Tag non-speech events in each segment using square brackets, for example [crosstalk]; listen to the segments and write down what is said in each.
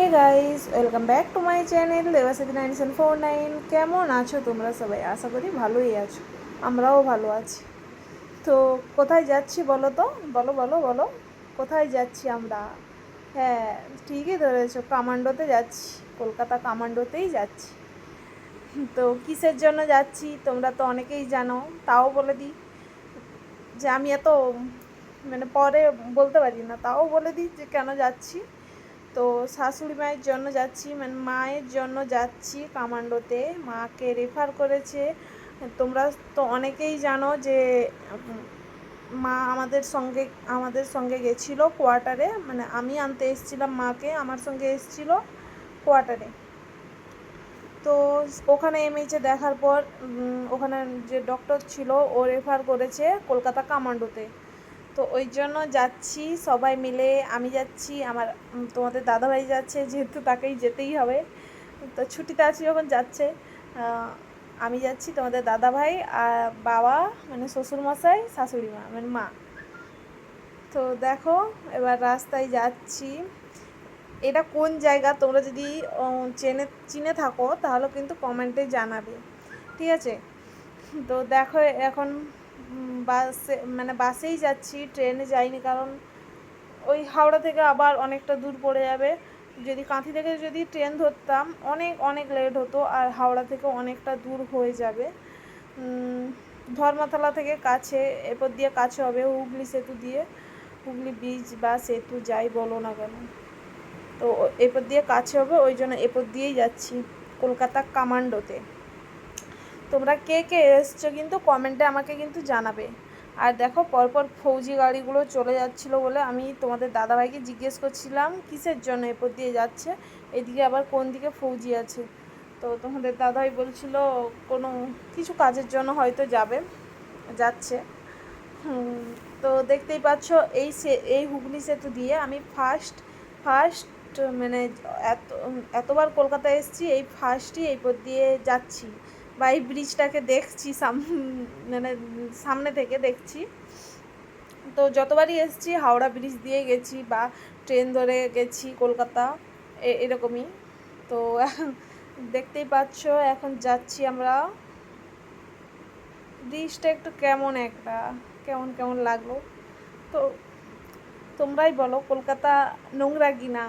Hey guys welcome back to my channel দেবাসাদি nineteen four nine কেমন আছো তোমরা সবাই? আশা করি ভালোই আছো। আমরাও ভালো আছি। তো কোথায় যাচ্ছি বলো তো? বলো বলো বলো। কোথায় যাচ্ছি আমরা? হ্যাঁ ঠিকই ধরেছো, কামান্ডোতে যাচ্ছি। কলকাতা কামান্ডোতেই যাচ্ছি। তো কিসের জন্য যাচ্ছি তোমরা তো অনেকেই জানো, তাও বলে দিই। যে আমি এত মানে পরে বলতে পারি না, তাও বলে দিই যে কেন যাচ্ছি। তো শাশুড়ি মায়ের জন্য যাচ্ছি মানে মায়ের জন্য যাচ্ছি কামান্ডোতে। মাকে রেফার করেছে। তোমরা তো অনেকেই জানো যে, মা আমাদের সঙ্গে আমাদের সঙ্গে গেছিল কোয়ার্টারে মানে আমি আনতে এসেছিলাম মাকে, আমার সঙ্গে এসেছিল কোয়ার্টারে তো ওখানে এমএইচে দেখার পর ওখানে যে ডক্টর ছিল, ও রেফার করেছে কলকাতা কামান্ডোতে। তো ওই জন্য যাচ্ছি, সবাই মিলে আমি যাচ্ছি, আমার তোমাদের দাদাভাই যাচ্ছে, যেহেতু তাকেই যেতেই হবে। তো ছুটিতে আছি যখন যাচ্ছে আমি যাচ্ছি তোমাদের দাদাভাই, আর বাবা মানে শ্বশুরমশাই শাশুড়ি মা মানে মা। তো দেখো, এবার রাস্তায় যাচ্ছি। এটা কোন জায়গা তোমরা যদি চেনে, চিনে থাকো, তাহলে কিন্তু কমেন্টে জানাবে। ঠিক আছে? তো দেখো এখন বাসে মানে বাসেই যাচ্ছি, ট্রেনে যাইনি, কারণ ওই হাওড়া থেকে আবার অনেকটা দূর পড়ে যাবে। যদি কাঁথি থেকে যদি ট্রেন ধরতাম, অনেক অনেক লেট হতো, আর হাওড়া থেকে অনেকটা দূর হয়ে যাবে। ধর্মতলা থেকে কাছে, এরপর দিয়ে কাছে হবে হুগলি সেতু দিয়ে। হুগলি ব্রিজ বা সেতু যাই বলো না কেন। তো এরপর দিয়ে কাছে হবে, ওই জন্য এরপর দিয়েই যাচ্ছি, কলকাতা কামান্ডোতে। তোমরা কে কে এসছো কিন্তু কমেন্টে আমাকে কিন্তু জানাবে। আর দেখো, পরপর ফৌজি গাড়িগুলো চলে যাচ্ছিল বলে আমি তোমাদের দাদাভাইকে জিজ্ঞেস করছিলাম, কিসের জন্য এরপর দিয়ে যাচ্ছে? এদিকে আবার কোন দিকে ফৌজি আছে? তো তোমাদের দাদাভাই বলছিল, কোনো কিছু কাজের জন্য হয়তো যাবে, যাচ্ছে। তো দেখতেই পাচ্ছ, এই সে, এই হুগলি সেতু দিয়ে আমি ফার্স্ট ফার্স্ট মানে এত, এতবার কলকাতায় এসেছি, এই ফার্স্টই এই পথ দিয়ে যাচ্ছি। বা এই ব্রিজটাকে দেখছি, সাম মানে সামনে থেকে দেখছি। তো যতবারই এসেছি, হাওড়া ব্রিজ দিয়ে গেছি বা ট্রেন ধরে গেছি, কলকাতা এরকমই। তো [laughs] দেখতেই পাচ্ছ, এখন যাচ্ছি আমরা। ব্রিজটা একটু কেমন একটা, কেমন কেমন লাগল? তো তোমরাই বলো, কলকাতা নোংরা কিনা?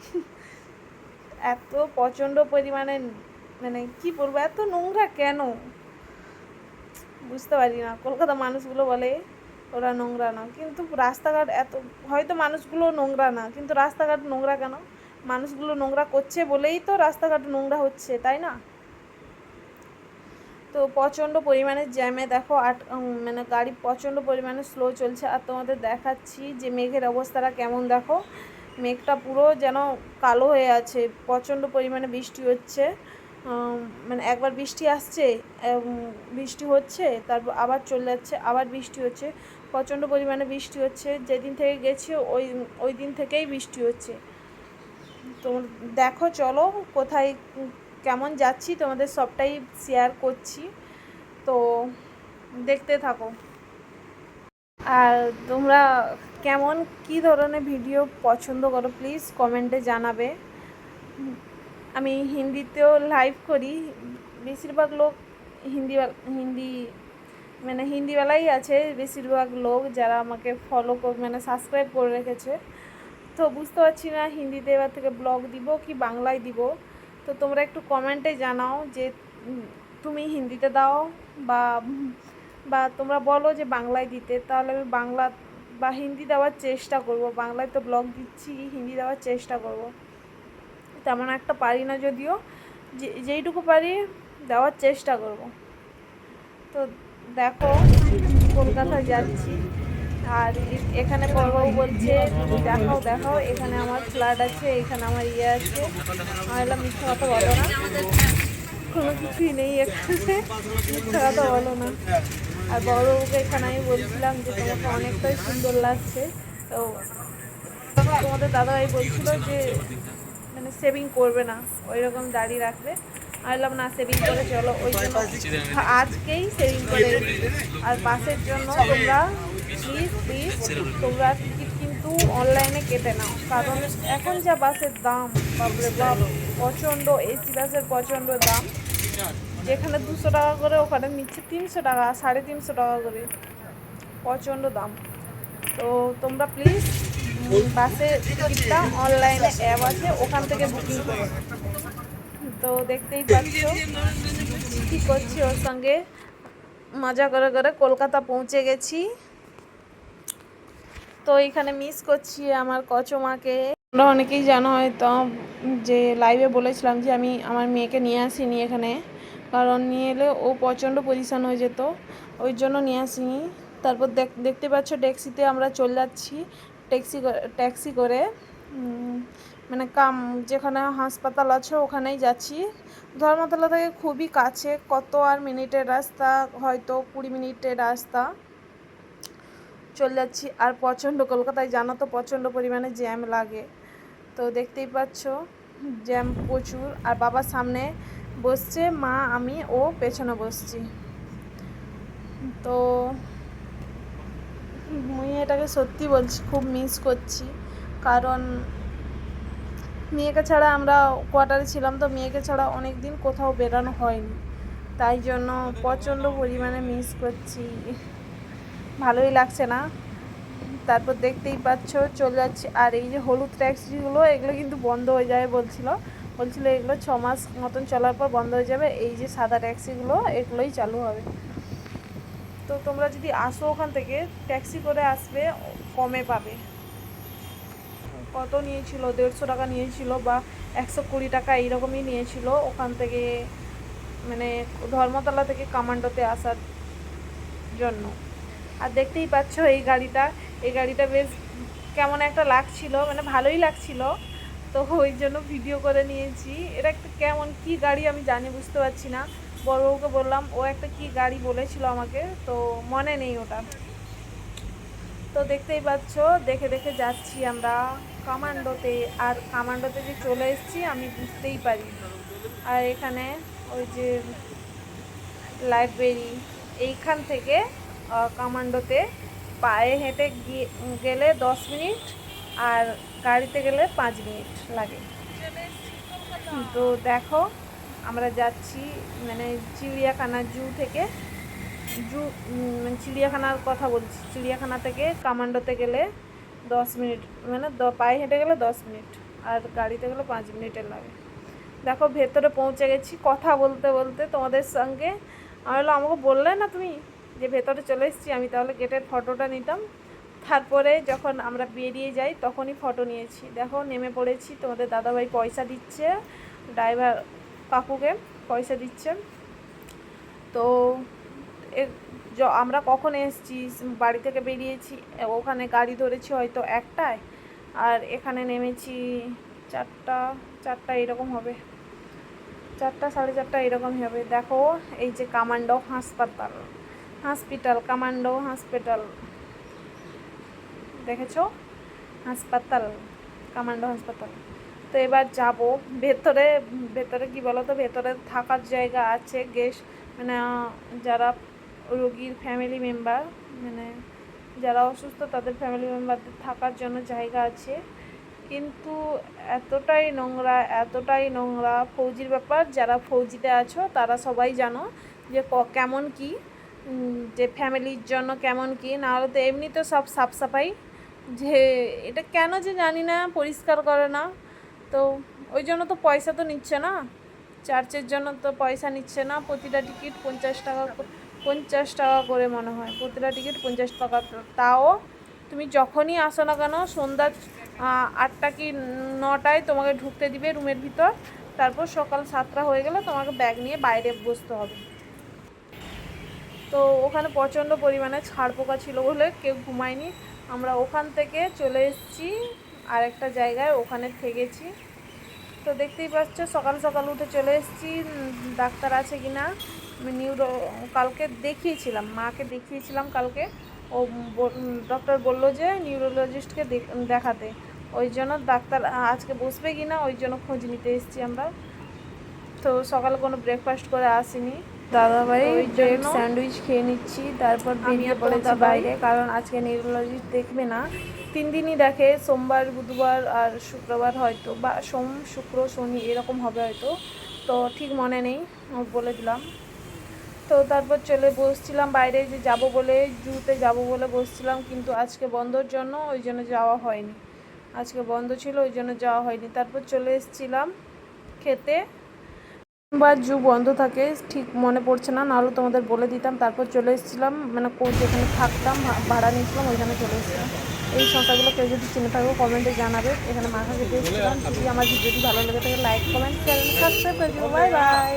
[laughs] এত প্রচণ্ড পরিমাণে মানে কি বলব, এত নোংরা কেন? বুঝতে পারি না। কলকাতা মানুষগুলো বলে, ওরা নোংরা না। কিন্তু রাস্তাঘাট এত, হয়তো মানুষগুলো নোংরা না, কিন্তু রাস্তাঘাট নোংরা কেন? মানুষগুলো নোংরা করছে বলেই তো রাস্তাঘাট নোংরা হচ্ছে, তাই না? তো প্রচণ্ড পরিমাণে জ্যামে দেখো আট মানে গাড়ি প্রচণ্ড পরিমাণে স্লো চলছে। আর তোমাদের দেখাচ্ছি যে মেঘের অবস্থাটা কেমন, দেখো। মেঘটা পুরো যেন কালো হয়ে আছে, প্রচণ্ড পরিমাণে বৃষ্টি হচ্ছে। মানে একবার বৃষ্টি আসছে বৃষ্টি হচ্ছে, তারপর আবার চলে যাচ্ছে, আবার বৃষ্টি হচ্ছে, প্রচণ্ড পরিমাণে বৃষ্টি হচ্ছে, যেদিন থেকে গেছি ওই ওই দিন থেকেই বৃষ্টি হচ্ছে। তো দেখো, চলো কোথায়, কেমন যাচ্ছি, তোমাদের সবটাই শেয়ার করছি। তো দেখতে থাকো। আর তোমরা কেমন, কি ধরনের ভিডিও পছন্দ করো প্লিজ কমেন্টে জানাবে। আমি হিন্দিতেও লাইভ করি। বেশিরভাগ লোক হিন্দি হিন্দি মানে হিন্দিওয়ালাই আছে। বেশিরভাগ লোক যারা আমাকে ফলো মানে সাবস্ক্রাইব করে রেখেছে। তো বুঝতে পারছি না, হিন্দিতে এবার থেকে ব্লগ দিব কি বাংলায় দিব? তো তোমরা একটু কমেন্টে জানাও যে তুমি হিন্দিতে দাও বা বা তোমরা বলো যে বাংলায় দিতে। তাহলে আমি বাংলা বা হিন্দি দেওয়ার চেষ্টা করব। বাংলায় তো ব্লগ দিচ্ছি, হিন্দি দেওয়ার চেষ্টা করব। তেমন একটা পারি না যদিও। যে, যেইটুকু পারি দেওয়ার চেষ্টা করব। তো দেখো কলকাতা যাচ্ছি। আর এখানে বড়বাবু বলছে, দেখাও দেখাও, এখানে আমার ফ্ল্যাট আছে, এখানে আমার ইয়ে আছে। আমি বললাম, মিথ্যা কথা বলো না। কোনো কিছুই নেই এখানে মিথ্যা কথা বলো না। আর বড়বাবুকে এখানে আমি বলছিলাম যে, তোমাকে অনেকটাই সুন্দর লাগছে। তো তোমাদের দাদাভাই বলছিল যে মানে সেভিং করবে না ওই রকম দাড়ি রাখবে। আমি বললাম, না সেভিং করে চলো, ওই জন্য আজকেই সেভিং করে আর বাসের জন্য তোমরা প্লিজ প্লিজ তোমরা টিকিট কিন্তু অনলাইনে কেটে নাও। কারণ এখন যা বাসের দাম, বাপরে বাপ, প্রচণ্ড এসি বাসের প্রচণ্ড দাম। যেখানে দুশো টাকা করে, ওখানে নিচ্ছে তিনশো টাকা, সাড়ে তিনশো টাকা করে। প্রচণ্ড দাম। তো তোমরা প্লিজ বাসের টিকিটটা অনলাইনে অ্যাপ আছে, ওখান থেকে বুকিং তো দেখতেই পাচ্ছ, কী করছি ওর সঙ্গে? মজা করে করে কলকাতা পৌঁছে গেছি। তো এখানে মিস করছি আমার কচমাকে। তোমরা অনেকেই জানো হয়তো, যে লাইভে বলেছিলাম যে আমি আমার মেয়েকে নিয়ে আসিনি এখানে, কারণ নিয়ে এলে ও প্রচণ্ড পজিশন হয়ে যেত, ওই জন্য নিয়ে আসিনি। তারপর দেখ, দেখতে পাচ্ছ ট্যাক্সিতে আমরা চলে যাচ্ছি। ট্যাক্সি ট্যাক্সি করে মানে কাম, যেখানে হাসপাতাল আছে ওখানেই যাচ্ছি। ধর্মতলা থেকে খুবই কাছে, কত আর মিনিটের রাস্তা, হয়তো কুড়ি মিনিটের রাস্তা। চলে যাচ্ছি, আর প্রচণ্ড কলকাতায় জানো তো প্রচণ্ড পরিমাণে জ্যাম লাগে। তো দেখতেই পাচ্ছ, জ্যাম প্রচুর, আর বাবার সামনে বসছে, মা, আমি, ও পেছনে বসছি। তো মুই এটাকে সত্যি বলছি, খুব মিস করছি। কারণ মেয়েকে ছাড়া আমরা কোয়ার্টারে ছিলাম তো মেয়েকে ছাড়া অনেক দিন কোথাও বেরানো হয়নি। তাই জন্য প্রচণ্ড পরিমাণে মিস করছি। ভালোই লাগছে না। তারপর দেখতেই পাচ্ছ, চলে যাচ্ছে। আর এই যে হলুদ ট্যাক্সিগুলো এগুলো কিন্তু বন্ধ হয়ে যাবে বলছিল। বলছিল এগুলো ছ মাস মতন চলার পর বন্ধ হয়ে যাবে। এই যে সাদা ট্যাক্সিগুলো এগুলোই চালু হবে। তো তোমরা যদি আসো ওখান থেকে ট্যাক্সি করে আসবে, কমে পাবে। কত নিয়েছিল? দেড়শো টাকা নিয়েছিল বা একশো কুড়ি টাকা এইরকমই নিয়েছিল ওখান থেকে মানে ধর্মতলা থেকে কামান্ডোতে আসার জন্য। আর দেখতেই পাচ্ছ এই গাড়িটা এই গাড়িটা বেশ কেমন একটা লাগছিল মানে ভালোই লাগছিল। তো ওই জন্য ভিডিও করে নিয়েছি। এটা একটা কেমন, কি গাড়ি আমি জানি, বুঝতে পারছি না। বড়বউকে বললাম, ও একটা কি গাড়ি বলেছিল আমাকে? তো মনে নেই ওটা। তো দেখতেই পাচ্ছ, দেখে দেখে যাচ্ছি আমরা কামান্ডোতে। আর কামান্ডোতে যে চলে এসেছি, আমি বুঝতেই পারি। আর এখানে ওই যে লাইব্রেরি, এইখান থেকে কামান্ডোতে পায়ে হেঁটে গিয়ে গেলে দশ মিনিট আর গাড়িতে গেলে পাঁচ মিনিট লাগে। তো দেখো আমরা যাচ্ছি মানে চিড়িয়াখানা জু থেকে। জু মানে চিড়িয়াখানার কথা বলছি। চিড়িয়াখানা থেকে কামান্ডোতে গেলে দশ মিনিট মানে পায়ে হেঁটে গেলে দশ মিনিট আর গাড়িতে গেলে পাঁচ মিনিটের লাগে। দেখো ভেতরে পৌঁছে গেছি কথা বলতে বলতে তোমাদের সঙ্গে। আমি আমাকে বললে না তুমি যে ভেতরে চলে এসেছি? আমি তাহলে গেটের ফটোটা নিতাম। তারপরে যখন আমরা বেরিয়ে যাই, তখনই ফটো নিয়েছি। দেখো নেমে পড়েছি, তোমাদের দাদাভাই পয়সা দিচ্ছে ড্রাইভার কাকুকে পয়সা দিচ্ছে তো আমরা কখন এসেছি? বাড়ি থেকে বেরিয়েছি, ওখানে গাড়ি ধরেছি হয়তো একটায়, আর এখানে নেমেছি চারটা চারটা এরকম হবে। চারটা, সাড়ে চারটা এরকমই হবে। দেখো, এই যে কামান্ডো হাসপাতাল, হসপিটাল, কামান্ডো হসপিটাল। দেখেছ? হাসপাতাল, কামান্ডো হাসপাতাল। তো এবার যাব। ভেতরে ভেতরে কি বলো তো ভেতরে থাকার জায়গা আছে গেস্ট মানে যারা রোগীর ফ্যামিলি মেম্বার মানে যারা অসুস্থ তাদের ফ্যামিলি মেম্বারদের থাকার জন্য জায়গা আছে। কিন্তু এতটাই নোংরা এতটাই নোংরা ফৌজির ব্যাপার, যারা ফৌজিতে আছো তারা সবাই জানো যে কেমন কি যে ফ্যামিলির জন্য কেমন কি, নাহলে তো এমনি তো সব সাফ সাফাই, যে, এটা কেন যে জানি না, পরিষ্কার করে না। তো ওই জন্য তো পয়সা তো নিচ্ছে না। চার্চের জন্য তো পয়সা নিচ্ছে না, প্রতিটা টিকিট পঞ্চাশ টাকা পঞ্চাশ টাকা করে মনে হয়, প্রতিটা টিকিট পঞ্চাশ টাকা তাও তুমি যখনই আসো না কেন, সন্ধ্যা আটটা কি নটায় তোমাকে ঢুকতে দিবে রুমের ভিতর। তারপর সকাল সাতটা হয়ে গেলে তোমাকে ব্যাগ নিয়ে বাইরে বসতে হবে। তো ওখানে প্রচণ্ড পরিমাণে ছাড় পোকা ছিল বলে কেউ ঘুমায়নি। আমরা ওখান থেকে চলে এসেছি আরেকটা জায়গায়, ওখানে থেকেছি। তো দেখতেই পাচ্ছ, সকাল সকাল উঠে চলে এসেছি। ডাক্তার আছে কি না? নিউরো কালকে দেখিয়েছিলাম, মাকে দেখিয়েছিলাম কালকে। ও ডক্টর বলল যে নিউরোলজিস্টকে দেখাতে। ওই জন্য ডাক্তার আজকে বসবে কি না, ওই জন্য খোঁজ নিতে এসেছি আমরা। তো সকালে কোনো ব্রেকফাস্ট করে আসিনি। দাদাভাই ওই ব্রেড জন্য স্যান্ডউইচ খেয়ে নিচ্ছি তারপর বেরিয়ে পড়েছি বাইরে কারণ আজকে নিউরোলজিস্ট দেখবে না। তিন দিনই দেখে সোমবার বুধবার আর শুক্রবার হয়তো বা সোম শুক্র শনি এরকম হবে হয়তো। তো ঠিক মনে নেই বলে দিলাম। তো তারপর চলে বসছিলাম বাইরে যে যাব বলে জুতে যাব বলে বসছিলাম কিন্তু আজকে বন্ধর জন্য ওই জন্য যাওয়া হয়নি। আজকে বন্ধ ছিল ওই জন্য যাওয়া হয়নি। তারপর চলে এসেছিলাম খেতে। বা জু বন্ধ থাকে, ঠিক মনে পড়ছে না, নাহলে তোমাদের বলে দিতাম, তারপর চলে এসেছিলাম মানে কোচ যেখানে থাকতাম ভাড়া নিয়েছিলাম, ওইখানে চলে এসেছিলাম। এই সংখ্যাগুলো কেউ যদি চিনে থাকো, কমেন্টে জানাবে, এখানে মাথা খেতে এসেছিলাম যদি আমার ভিডিওটি ভালো লেগে থাকে লাইক কমেন্ট চ্যানেল সাবস্ক্রাইব করে বাই বাই